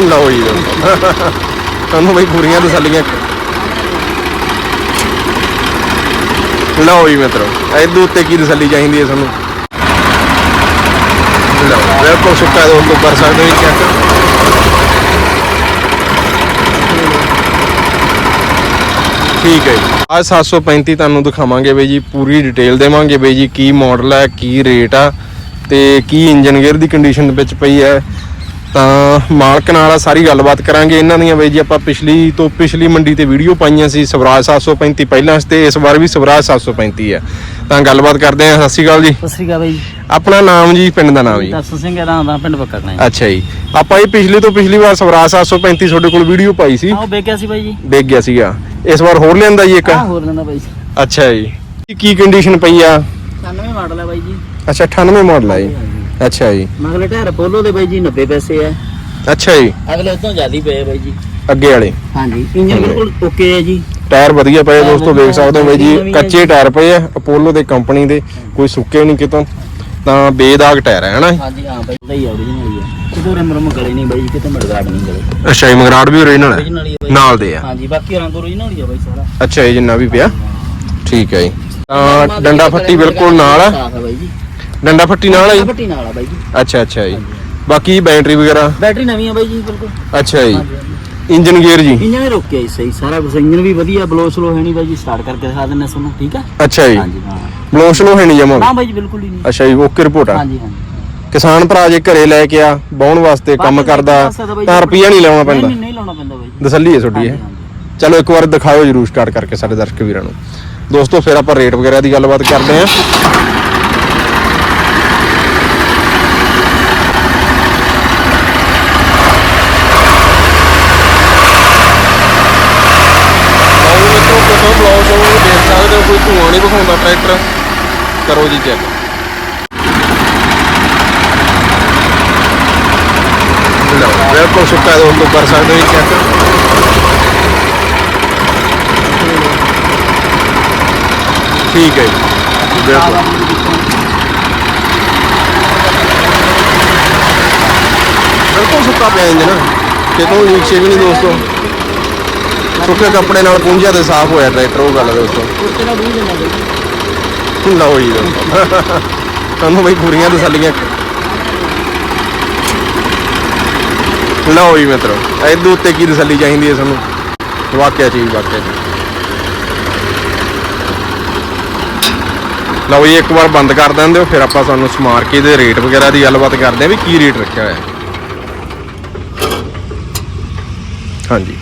ਲਓ ਜੀ। ਤੁਹਾਨੂੰ ਬਈ ਪੂਰੀਆਂ ਤਸੱਲੀਆਂ। ਲਓ ਜੀ ਮਿੱਤਰੋ, ਇਹਦੇ ਉੱਤੇ ਕੀ ਤਸੱਲੀ ਚਾਹੀਦੀ ਹੈ ਤੁਹਾਨੂੰ? ਲਓ, ਬਿਲਕੁਲ ਸੁੱਕਾ ਦੋਸਤੋ ਕਰ ਸਕਦੇ ਹੋ ਜੀ ਚੈੱਕ ਠੀਕ ਹੈ ਜੀ। ਅੱਜ 735 ਤੁਹਾਨੂੰ ਦਿਖਾਵਾਂਗੇ ਬਈ ਜੀ, ਪੂਰੀ ਡਿਟੇਲ ਦੇਵਾਂਗੇ ਬਈ ਜੀ, ਕੀ ਮਾਡਲ ਹੈ, ਕੀ ਰੇਟ ਆ ਤੇ ਕੀ ਇੰਜਨ ਗੇਅਰ ਦੀ ਕੰਡੀਸ਼ਨ ਵਿੱਚ ਪਈ ਹੈ। ਤਾਂ ਮਾਲਕ ਨਾਲ ਆ ਸਾਰੀ ਗੱਲਬਾਤ ਕਰਾਂਗੇ ਇਹਨਾਂ ਦੀਆਂ ਬਈ ਜੀ ਆਪਾਂ ਪਿਛਲੀ ਤੋਂ ਪਿਛਲੀ ਮੰਡੀ ਤੇ ਵੀਡੀਓ ਪਾਈਆਂ ਸੀ ਸਵਰਾਜ 735 ਪਹਿਲਾਂ ਤੇ ਇਸ ਵਾਰ ਵੀ ਸਵਰਾਜ 735 ਹੈ ਤਾਂ ਗੱਲਬਾਤ ਕਰਦੇ ਹਾਂ ਸਤਿ ਸ਼੍ਰੀ ਅਕਾਲ ਜੀ। ਸਤਿ ਸ੍ਰੀ ਅਕਾਲ ਬਾਈ। ਆਪਣਾ ਨਾਮ ਜੀ ਪਿੰਡ ਦਾ ਨਾਮ ਜੀ। ਦਰਸ਼ਨ ਸਿੰਘ ਦਾ ਪਿੰਡ ਪੱਕੜਨਾ ਹੈ ਅੱਛਾ ਜੀ। ਆਪਾਂ ਇਹ ਪਿਛਲੀ ਤੋਂ ਪਿਛਲੀ ਵਾਰ ਸਵਰਾਜ 735 ਤੁਹਾਡੇ ਕੋਲ ਵੀਡੀਓ ਪਾਈ ਸੀ। ਆਹ ਵੇਖਿਆ ਸੀ ਬਾਈ ਜੀ। ਡਿੱਗ ਗਿਆ ਸੀਗਾ। ਇਸ ਵਾਰ ਹੋਰ ਲਿਆਂਦਾ ਜੀ ਇੱਕ? ਆਹ ਹੋਰ ਲੈਂਦਾ ਬਾਈ ਅੱਛਾ ਜੀ। ਕੀ- ਕੰਡੀਸ਼ਨ ਪਈ ਆ? 96 ਮਾਡਲ ਹੈ ਬਾਈ ਜੀ। ਅੱਛਾ 98 ਮਾਡਲ ਆ ਜੀ। ਅੱਛਾ ਜੀ। ਮਗਲੇ ਟਾਇਰ ਪੋਲੋ ਦੇ ਬਾਈ ਜੀ 90 ਪੈਸੇ ਹੈ ਅੱਛਾ ਜੀ। ਅਗਲੇ ਤੋਂ ਜ਼ਿਆਦਾ ਪਏ ਬਾਈ ਜੀ। ਅੱਗੇ ਵਾਲੇ। ਹਾਂਜੀ ਇੰਜਨ ਬਿਲਕੁਲ ਓਕੇ ਹੈ ਜੀ। ਟਾਇਰ ਵਧੀਆ ਪਏ ਦੋਸਤੋ ਵੇਖ ਸਕਦੇ ਹੋ ਬਈ ਜੀ ਕੱਚੇ। ਟਾਇਰ ਪਏ ਆ ਅਪੋਲੋ ਦੇ ਕੰਪਨੀ ਦੇ ਕੋਈ ਸੁੱਕੇ ਨਹੀਂ ਕਿਤੋਂ। ਤਾਂ ਬੇਦਾਗ ਟਾਇਰ ਹੈ ਹਨਾ ਹਾਂਜੀ ਹਾਂ ਬਾਈ ਦਾ ਹੀ original ਹੀ ਹੈ ਕਿਤੇ ਰਮ ਰਮ ਗਲੇ ਨਹੀਂ ਬਾਈ ਕਿਤੇ ਮੜਗਾੜ ਨਹੀਂ ਗਲੇ। ਅੱਛਾ ਜੀ ਮਗਰਾੜ ਵੀ ਓਰੀਜਨਲ ਹੈ ਬਾਈ। ਨਾਲ ਦੇ ਆ। ਹਾਂਜੀ ਬਾਕੀ ਰੰਗ original ਹੀ ਹੈ ਬਾਈ ਸਾਰਾ। ਅੱਛਾ ਜੀ ਜਿੰਨਾ ਵੀ ਪਿਆ। ਠੀਕ ਹੈ ਜੀ। ਤਾਂ ਡੰਡਾ ਫੱਟੀ ਬਿਲਕੁਲ ਨਾਲ ਆ। ਸਾਫ਼ ਹੈ ਬਾਈ ਜੀ। ਡੰਡਾ ਫੱਟੀ ਨਾਲ ਆ ਜੀ? ਫੱਟੀ ਨਾਲ ਆ ਬਾਈ ਜੀ। ਅੱਛਾ ਅੱਛਾ ਜੀ। ਬਾਕੀ ਬੈਟਰੀ ਵਗੈਰਾ? ਬੈਟਰੀ ਨਵੀਂ ਹੈ ਬਾਈ ਜੀ ਬਿਲਕੁਲ। ਅੱਛਾ ਜੀ। ਇੰਜਨ ਗੇਅਰ ਜੀ? ਇੰਜਨ ਵੀ ਰੋਕਿਆ ਜੀ ਸਹੀ। ਸਾਰਾ ਕੁਝ ਇੰਜਨ ਵੀ ਵਧੀਆ ਬਲੋ ਸਲੋ ਹੈ ਨਹੀਂ ਬਾਈ ਜੀ ਸਟਾਰਟ ਕਰਕੇ ਦਿਖਾ ਦਿੰਨੇ ਤੁਹਾਨੂੰ ਠੀਕ ਹੈ ਅੱਛਾ ਜੀ। ਹਾਂਜੀ ਹਾਂ। ਬਲੋਸ਼ ਨੂੰ ਹੈ ਨਹੀਂ ਜਮਾ? ਨਾ ਬਾਈ ਜੀ ਬਿਲਕੁਲ ਹੀ ਨਹੀਂ। ਅੱਛਾ ਜੀ ਓਕੇ ਰਿਪੋਰਟ ਆ। ਹਾਂਜੀ ਹਾਂਜੀ। ਕਿਸਾਨ ਭਰਾ ਜੇ ਘਰੇ ਲੈ ਕੇ ਆ ਬਾਉਣ ਵਾਸਤੇ ਕੰਮ ਕਰਦਾ ਤਾਂ ਰੁਪਈਆ ਨਹੀਂ ਲਾਉਣਾ ਪੈਂਦਾ। ਨਹੀਂ ਨਹੀਂ ਲਾਉਣਾ ਪੈਂਦਾ ਬਾਈ ਜੀ। ਤਸੱਲੀ ਹੈ ਤੁਹਾਡੀ ਇਹ। ਚਲੋ ਇੱਕ ਵਾਰ ਦਿਖਾਓ ਜਰੂਰ ਸਟਾਰਟ ਕਰਕੇ ਸਾਡੇ ਦਰਸ਼ਕ ਵੀਰਾਂ ਨੂੰ। ਦੋਸਤੋ ਫਿਰ ਆਪਾਂ ਰੇਟ ਵਗੈਰਾ ਦੀ ਗੱਲਬਾਤ ਕਰਦੇ ਹਾਂ ਲਓ ਮਿੱਤਰੋ ਕਿਤੋਂ ਬਲੌਗ ਤੋਂ ਦੇਖ ਸਕਦੇ ਹੋ ਕੋਈ ਧੂਆਂ ਨਹੀਂ ਵਿਖਾਉਂਦਾ ਟਰੈਕਟਰ, ਕਰੋ ਜੀ ਚੈੱਕ। ਲਓ, ਬਿਲਕੁਲ ਸੁੱਕਾ ਦੋਸਤੋ ਕਰ ਸਕਦੇ ਹੋ ਜੀ ਚੈੱਕ। ਠੀਕ ਹੈ ਜੀ, ਬਿਲਕੁਲ। ਬਿਲਕੁਲ ਸੁੱਕਾ ਪਿਆ ਇੰਜਨ ਕਿਤੋਂ ਲੀਕ ਛੇ ਵੀ ਨਹੀਂ ਦੋਸਤੋ। ਸੁੱਕੇ ਕੱਪੜੇ ਨਾਲ ਪੁੰਜਿਆ ਤੇ ਸਾਫ਼ ਹੋਇਆ ਟਰੈਕਟਰ, ਉਹ ਗੱਲ ਹੈ ਦੋਸਤੋ ਕੁਰਤੇ ਨਾਲ ਵੀ ਜੰਨਾ ਬਾਈ ਲਓ ਜੀ। ਤੁਹਾਨੂੰ ਬਈ ਪੂਰੀਆਂ ਤਸੱਲੀਆਂ। ਲਓ ਜੀ ਮਿੱਤਰੋ ਇਹਦੇ ਉੱਤੇ ਕੀ ਤਸੱਲੀ ਚਾਹੀਦੀ ਹੈ ਤੁਹਾਨੂੰ ਵਾਕਿਆ ਚੀਜ਼ ਵਾਕਿਆ ਚੀਜ਼ ਲਓ ਜੀ ਇੱਕ ਵਾਰ ਬੰਦ ਕਰ ਦਿੰਦੇ ਹੋ ਫਿਰ ਆਪਾਂ ਤੁਹਾਨੂੰ ਸਮਾਰ ਕੇ ਦੇ ਰੇਟ ਵਗੈਰਾ ਦੀ ਗੱਲਬਾਤ ਕਰਦੇ ਹਾਂ ਵੀ ਕੀ ਰੇਟ ਰੱਖਿਆ ਹੋਇਆ। ਹਾਂਜੀ।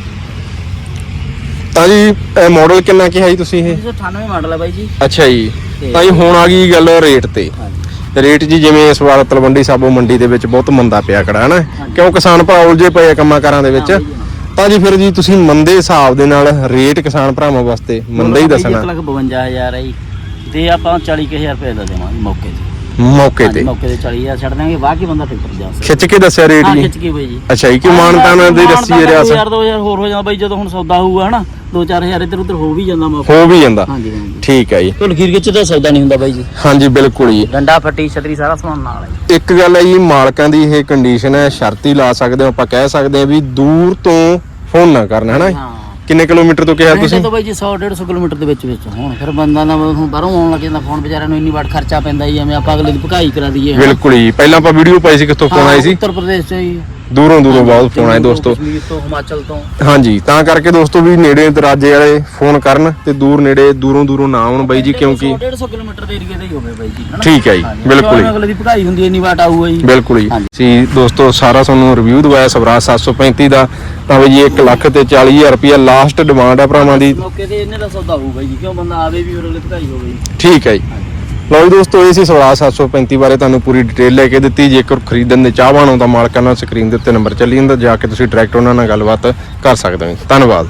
ਤਾਂ ਜੀ ਇਹ ਮਾਡਲ ਕਿੰਨਾ ਕਿਹਾ ਜੀ ਤੁਸੀਂ ਇਹ? 1998 ਮਾਡਲ ਹੈ ਬਾਈ ਜੀ। ਅੱਛਾ ਜੀ। ਜੀ ਹੁਣ ਆ ਗਈ ਗੱਲ ਰੇਟ ਤੇ। ਰੇਟ ਜੀ ਜਿਵੇਂ ਇਸ ਵਾਰ ਤਲਵੰਡੀ ਸਾਬੋ ਮੰਡੀ ਦੇ ਵਿੱਚ ਬਹੁਤ ਮੰਦਾ ਪਿਆ ਖੜਾ ਹੈ ਨਾ ਕਿਉਂ ਕਿਸਾਨ ਭਰਾ ਉਲਝੇ ਪਏ ਕੰਮਾਂ ਕਾਰਾਂ ਦੇ ਵਿੱਚ। ਤਾਂ ਜੀ ਫਿਰ ਜੀ ਤੁਸੀਂ ਮੰਦੇ ਹਿਸਾਬ ਦੇ ਨਾਲ ਰੇਟ ਕਿਸਾਨ ਭਰਾਵਾਂ ਵਾਸਤੇ ਮੰਦਾ ਹੀ ਦੱਸਣਾ। 152000 ਹੈ ਜੀ। ਤੇ ਆਪਾਂ 40000 ਰੁਪਏ ਦਾ ਦੇਵਾਂਗੇ ਮੌਕੇ ਤੇ। ਮੌਕੇ ਤੇ। ਮੌਕੇ ਤੇ 40000 ਛੱਡ ਦਾਂਗੇ ਬਾਕੀ ਬੰਦਾ ਟਿਕਟ ਜਾ ਸਕਦਾ। ਖਿੱਚ ਕੇ ਦੱਸਿਆ ਰੇਟ ਹਾਂ ਜੀ। ਖਿੱਚ ਕੇ ਬਾਈ ਜੀ। ਅੱਛਾ ਜੀ ਕਿ ਮਾਨਤਾਨ ਦੀ ਰੱਸੀ ਰਿਆਸਤ? 2000 2000 ਹੋਰ ਹੋ ਜਾਂਦਾ ਬਾਈ ਜਦੋਂ ਹੁਣ ਸੌਦਾ ਹੋਊਗਾ ਹਨਾ? 2-4000 ਇੱਧਰ ਉੱਧਰ ਹੋ ਵੀ ਜਾਂਦਾ ਮੌਕਾ। ਹੋ ਵੀ ਜਾਂਦਾ। ਹਾਂਜੀ ਹਾਂਜੀ। ਠੀਕ ਹੈ ਜੀ। ਢੋਲ ਖੀਰ ਖਿੱਚ ਦਾ ਸੌਦਾ ਨਹੀਂ ਹੁੰਦਾ ਬਾਈ ਜੀ। ਹਾਂਜੀ ਬਿਲਕੁਲ ਜੀ। ਡੰਡਾ ਫੱਟੀ ਛਤਰੀ ਸਾਰਾ ਸਮਾਨ ਨਾਲ ਹੈ। ਇੱਕ ਗੱਲ ਹੈ ਜੀ ਮਾਲਕਾਂ ਦੀ ਇਹ ਕੰਡੀਸ਼ਨ ਹੈ ਸ਼ਰਤੀ ਲਾ ਸਕਦੇ ਹੋ ਆਪਾਂ ਕਹਿ ਸਕਦੇ ਹਾਂ ਵੀ ਦੂਰ ਤੋਂ ਫੋਨ ਨਾ ਕਰਨਾ ਹੈ ਨਾ ਹਾਂ। ਕਿੰਨੇ ਕਿਲੋਮੀਟਰ ਤੋਂ ਕਿਹਾ ਤੁਸੀਂ? ਤਾਂ ਬਾਈ ਜੀ 100 150 ਕਿਲੋਮੀਟਰ ਦੇ ਵਿੱਚ ਵਿੱਚ। ਹੁਣ ਫਿਰ ਬੰਦਾ ਦਾ ਹੁਣ ਬਾਹਰੋਂ ਆਉਣ ਲੱਗ ਜਾਂਦਾ ਫੋਨ ਵਿਚਾਰਿਆਂ ਨੂੰ ਇੰਨੀ ਵਾਰ ਖਰਚਾ ਪੈਂਦਾ ਹੀ ਐਵੇਂ ਆਪਾਂ ਅਗਲੇ ਦੀ ਭਕਾਈ ਕਰਾ ਦਈਏ ਹਨਾ। ਬਿਲਕੁਲ ਜੀ। ਪਹਿਲਾਂ ਆਪਾਂ ਵੀਡੀਓ ਪਾਈ ਸੀ ਕਿੱਥੋਂ ਫੋਨ ਆਈ ਸੀ? ਉੱਤਰ ਪ੍ਰਦੇਸ਼ ਤੋਂ ਹੀ ਦੂਰੋਂ ਦੂਰੋਂ ਬਹੁਤ ਫੋਨ ਆਏ ਦੋਸਤੋ। ਕਸ਼ਮੀਰ ਤੋਂ ਹਿਮਾਚਲ ਤੋਂ? ਹਾਂਜੀ ਤਾਂ ਕਰਕੇ ਦੋਸਤੋ ਵੀ ਨੇੜੇ ਦਰਾਜੇ ਵਾਲੇ ਫੋਨ ਕਰਨ ਤੇ ਦੂਰ ਨੇੜੇ ਦੂਰੋਂ ਦੂਰੋਂ ਨਾ ਆਉਣ ਬਾਈ ਜੀ ਕਿਉਂਕਿ 150 ਕਿਲੋਮੀਟਰ ਦੇ ਏਰੀਆ ਦਾ ਹੀ ਹੋਵੇ ਬਾਈ ਜੀ ਹਨਾ? ਠੀਕ ਹੈ ਜੀ, ਹਾਂਜੀ, ਬਿਲਕੁਲ ਅਗਲੇ ਦੀ ਭਕਾਈ ਹੁੰਦੀ ਹੈ ਇੰਨੀ ਵਾਟ ਆਊਗਾ ਜੀ ਬਿਲਕੁਲ ਜੀ। ਹਾਂਜੀ। ਸੀ ਦੋਸਤੋ ਸਾਰਾ ਤੁਹਾਨੂੰ ਰਿਵਿਊ ਦਵਾਇਆ ਸਵਰਾਜ 735 ਦਾ। ਤਾਂ ਬਈ ਜੀ 1 ਲੱਖ ਤੇ 40000 ਰੁਪਇਆ ਲਾਸਟ ਡਿਮਾਂਡ ਆ ਭਰਾਵਾਂ ਦੀ। ਮੌਕੇ ਤੇ ਇਹਨੇ ਦਾ ਸੌਦਾ ਹੋਊਗਾ ਜੀ ਕਿਉਂ ਬੰਦਾ ਆਵੇ ਵੀ ਅਗਲੇ ਭਕਾਈ ਹੋਵੇ ਜੀ। ਠੀਕ ਹੈ ਜੀ। ਲਓ ਜੀ ਦੋਸਤੋ, ਇਹ ਸੀ ਸਵਰਾਜ 735 ਬਾਰੇ ਤੁਹਾਨੂੰ ਪੂਰੀ ਡਿਟੇਲ ਲੈ ਕੇ ਦਿੱਤੀ। ਜੇਕਰ ਖਰੀਦਣ ਦੇ ਚਾਹਵਾਨ ਹੋ ਤਾਂ ਮਾਲਕਾਂ ਨਾਲ ਸਕਰੀਨ ਦੇ ਉੱਤੇ ਨੰਬਰ ਚੱਲੀ ਜਾਂਦਾ। ਜਾ ਕੇ ਤੁਸੀਂ ਡਾਇਰੈਕਟ ਉਹਨਾਂ ਨਾਲ ਗੱਲਬਾਤ ਕਰ ਸਕਦੇ ਹੋ ਧੰਨਵਾਦ।